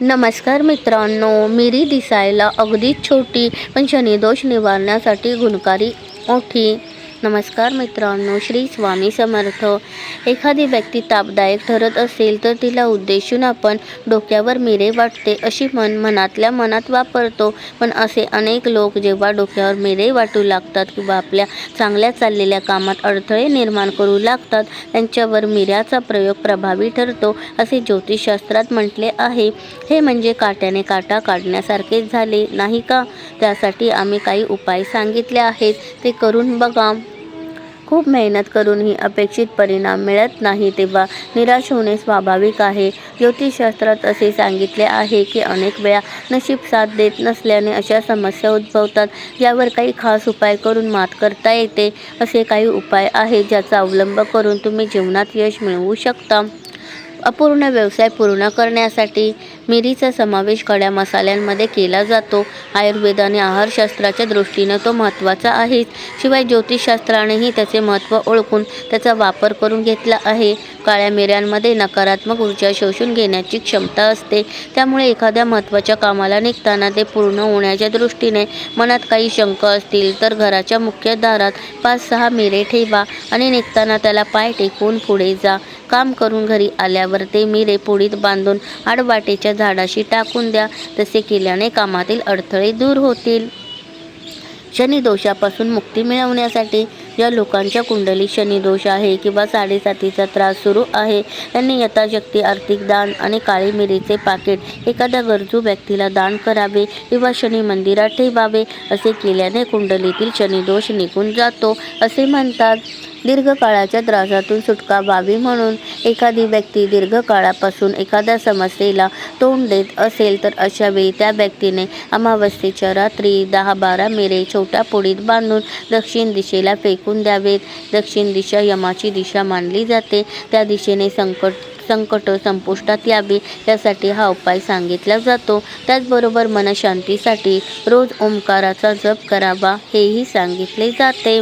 नमस्कार मित्रांनो मिरी दिसायला अगदी छोटी पण शनिदोष निवारण्यासाठी गुणकारी मोठी नमस्कार मित्रांनो श्री स्वामी समर्थ. एखादी व्यक्ती तापदायक ठरत असेल तर तिला उद्देशून आपण डोक्यावर मिरे वाटते अशी मन मनातल्या मनात वापरतो. पण असे अनेक लोक जेव्हा डोक्यावर मिरे वाटू लागतात किंवा आपल्या चांगल्या चाललेल्या कामात अडथळे निर्माण करू लागतात त्यांच्यावर मिऱ्याचा प्रयोग प्रभावी ठरतो असे ज्योतिषशास्त्रात म्हटले आहे. हे म्हणजे काट्याने काटा काढण्यासारखेच झाले नाही का? त्यासाठी आम्ही काही उपाय सांगितले आहेत. ते करून बघा. खूप मेहनत करूनही अपेक्षित परिणाम मिळत नाही तेव्हा निराश होणे स्वाभाविक आहे. ज्योतिषशास्त्रात असे सांगितले आहे की अनेक वेळा नशीब साथ देत नसल्याने अशा समस्या उद्भवतात यावर काही खास उपाय करून मात करता येते. असे काही उपाय आहेत ज्याचा अवलंब करून तुम्ही जीवनात यश मिळवू शकता. अपूर्ण व्यवसाय पूर्ण करण्यासाठी मिरीचा समावेश खड्या मसाल्यांमध्ये केला जातो. आयुर्वेद आणि आहारशास्त्राच्या दृष्टीनं तो महत्त्वाचा आहेच शिवाय ज्योतिषशास्त्रानेही त्याचे महत्त्व ओळखून त्याचा वापर करून घेतला आहे. काळ्या मिऱ्यांमध्ये नकारात्मक ऊर्जा शोषून घेण्याची क्षमता असते. त्यामुळे एखाद्या महत्त्वाच्या कामाला निघताना ते पूर्ण होण्याच्या दृष्टीने मनात काही शंका असतील तर घराच्या मुख्य दारात पाच सहा मिरे ठेवा आणि निघताना त्याला पाय टेकून पुढे जा. काम करून घरी आल्यावर ते मिरे पोळीत बांधून आडवाटेच्या झाडाशी टाकून द्या. तसे केल्याने कामातील अडथळे दूर होतील. शनिदोषापासून मुक्ती मिळवण्यासाठी ज्या लोकांच्या कुंडलीत शनिदोष आहे किंवा साडेसातीचा त्रास सुरू आहे. त्यांनी यथाशक्ती आर्थिक दान आणि काळी मिरीचे पाकिट एखाद्या गरजू व्यक्तीला दान करावे किंवा शनी मंदिरात ठेवावे असे केल्याने कुंडलीतील शनिदोष निघून जातो असे म्हणतात. दीर्घकाळाच्या त्रासातून सुटका व्हावी म्हणून एखादी व्यक्ती दीर्घकाळापासून एखाद्या समस्येला तोंड देत असेल तर अशा वेळी त्या व्यक्तीने अमावस्येच्या रात्री दहा बारा मिरे छोट्या पोळीत बांधून दक्षिण दिशेला फेकून द्यावेत. दक्षिण दिशा यमाची दिशा मानली जाते. त्या दिशेने संकट संकट संपुष्टात यावे यासाठी हा उपाय सांगितला जातो. त्याचबरोबर मनशांतीसाठी रोज ओंकाराचा जप करावा हेही सांगितले जाते.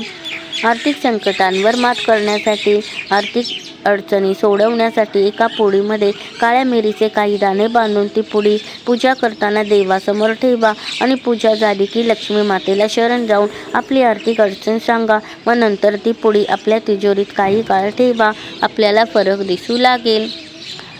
आर्थिक संकटांवर मात करण्यासाठी आर्थिक अडचणी सोडवण्यासाठी एका पोळीमध्ये काळ्या मिरीचे काही दाणे बांधून ती पुढी पूजा करताना देवासमोर ठेवा आणि पूजा झाली की लक्ष्मी मातेला शरण जाऊन आपली आर्थिक अडचण सांगा व नंतर ती पुडी आपल्या तिजोरीत काही काळ ठेवा. आपल्याला फरक दिसू लागेल.